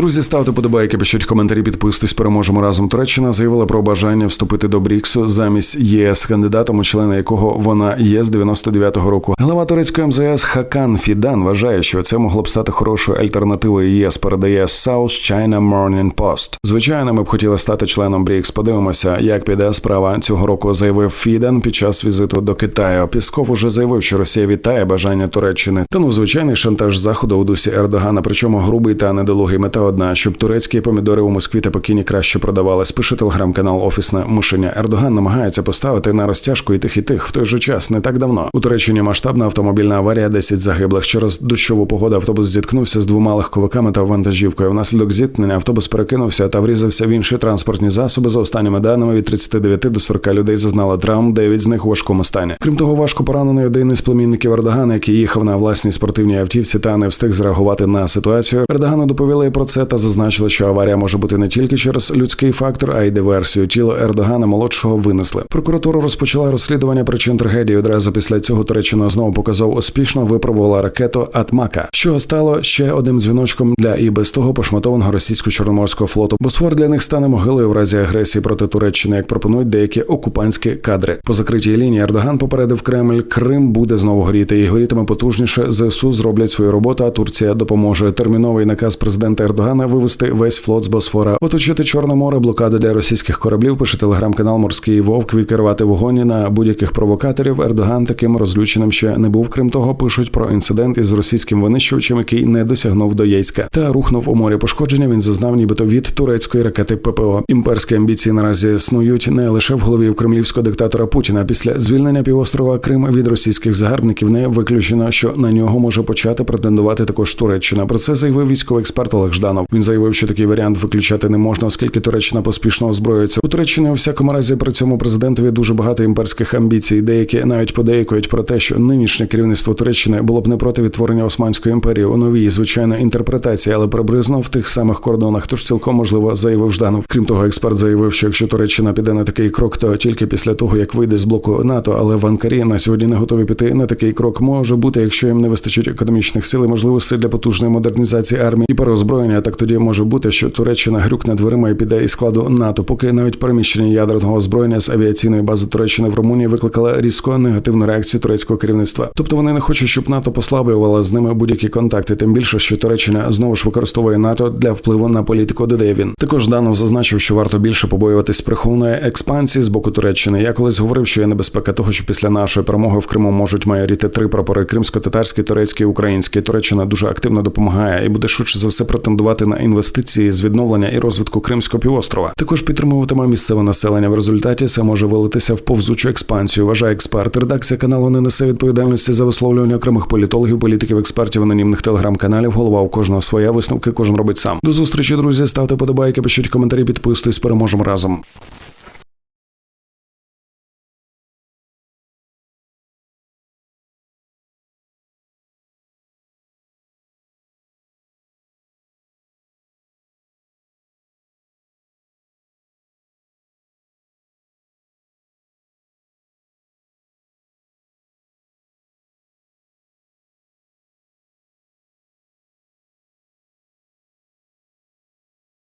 Друзі, ставте подобайки, пишіть коментарі, підписуйтесь, переможемо разом. Туреччина заявила про бажання вступити до Бріксу замість ЄС, кандидатом, у члени якого вона є з 99-го року. Глава турецької МЗС Хакан Фідан вважає, що це могло б стати хорошою альтернативою ЄС. Передає South China Morning Post. Звичайно, ми б хотіли стати членом Брікс. Подивимося, як піде справа цього року. Заявив Фідан під час візиту до Китаю. Пісков уже заявив, що Росія вітає бажання Туреччини. Та ну звичайний шантаж заходу у дусі Ердогана, причому грубий та недолугий мета одна, щоб турецькі помідори у Москві та Пекіні краще продавались. Пише телеграм-канал Офісне мишення. Ердоган намагається поставити на розтяжку і тих, і тих в той же час, не так давно. У Туреччині масштабна автомобільна аварія, 10 загиблих. Через дощову погоду автобус зіткнувся з двома легковиками та вантажівкою. Внаслідок зіткнення автобус перекинувся та врізався в інші транспортні засоби. За останніми даними від 39 до 40 людей зазнали травм, 9 з них у важкому стані. Крім того, важко поранений один із племінників Ердогана, який їхав на власній спортивній автівці та не встиг зреагувати на ситуацію. Ердогану доповіли про це та зазначили, що аварія може бути не тільки через людський фактор, а й диверсію. Тіло Ердогана молодшого винесли. Прокуратура розпочала розслідування причин трагедії. Одразу після цього Туреччина знову показав успішно випробувала ракету Атмака, що стало ще одним дзвіночком для і без того пошматованого російсько-чорноморського флоту. Босфор для них стане могилою в разі агресії проти Туреччини, як пропонують деякі окупантські кадри. По закритій лінії Ердоган попередив Кремль, Крим буде знову горіти і горітиме потужніше. Зсу зроблять свою роботу. А Турція допоможе. Терміновий наказ президента Ердогана вивести весь флот з Босфора, оточити Чорне море, блокади для російських кораблів. Пише телеграм-канал Морський Вовк. Відкривати вогоні на будь-яких провокаторів. Ердоган таким розлюченим ще не був. Крім того, пишуть про інцидент із російським винищувачем, який не досягнув до Єйська та рухнув у морі пошкодження. Він зазнав, нібито від турецької ракети ППО. Імперські амбіції наразі снують не лише в голові кремлівського диктатора Путіна. Після звільнення півострова Крим від російських загарбників не виключено, що на нього може почати претендувати також Туреччина. Про це заявив військовий експерт Олег Жданов. Він заявив, що такий варіант виключати не можна, оскільки Туреччина поспішно озброюється. У Туреччині у всякому разі при цьому президентові дуже багато імперських амбіцій. Деякі навіть подейкують про те, що нинішнє керівництво Туреччини було б не проти відтворення Османської імперії у новій, звичайно, інтерпретації, але приблизно в тих самих кордонах. Тож цілком можливо заявив Жданов. Крім того, експерт заявив, що якщо Туреччина піде на такий крок, то тільки після того як вийде з блоку НАТО, але в Анкарі на сьогодні не готові піти на такий крок. Може бути, якщо їм не вистачить економічних сил і можливостей для потужної модернізації армії і переозброєння. Так тоді може бути, що Туреччина грюкне дверима і піде із складу НАТО, поки навіть переміщення ядерного озброєння з авіаційної бази Туреччини в Румунії викликало різко негативну реакцію турецького керівництва. Тобто вони не хочуть, щоб НАТО послаблювало з ними будь-які контакти. Тим більше, що Туреччина знову ж використовує НАТО для впливу на політику. Додає він. Також Данов зазначив, що варто більше побоюватись прихованої експансії з боку Туреччини. Я колись говорив, що є небезпека того, що після нашої перемоги в Криму можуть майоріти три прапори: кримсько-татарський, турецький, український. Туреччина дуже активно допомагає і буде швидше за все претендувати на інвестиції з відновлення і розвитку Кримського півострова. Також підтримуватиме місцеве населення. В результаті це може вилитися в повзучу експансію. Вважає експерт. Редакція каналу не несе відповідальності за висловлювання окремих політологів, політиків, експертів, анонімних телеграм-каналів. Голова у кожного своя висновки. Кожен робить сам. До зустрічі, друзі. Ставте подобайки, пишіть коментарі, підписуйтесь. Переможемо разом.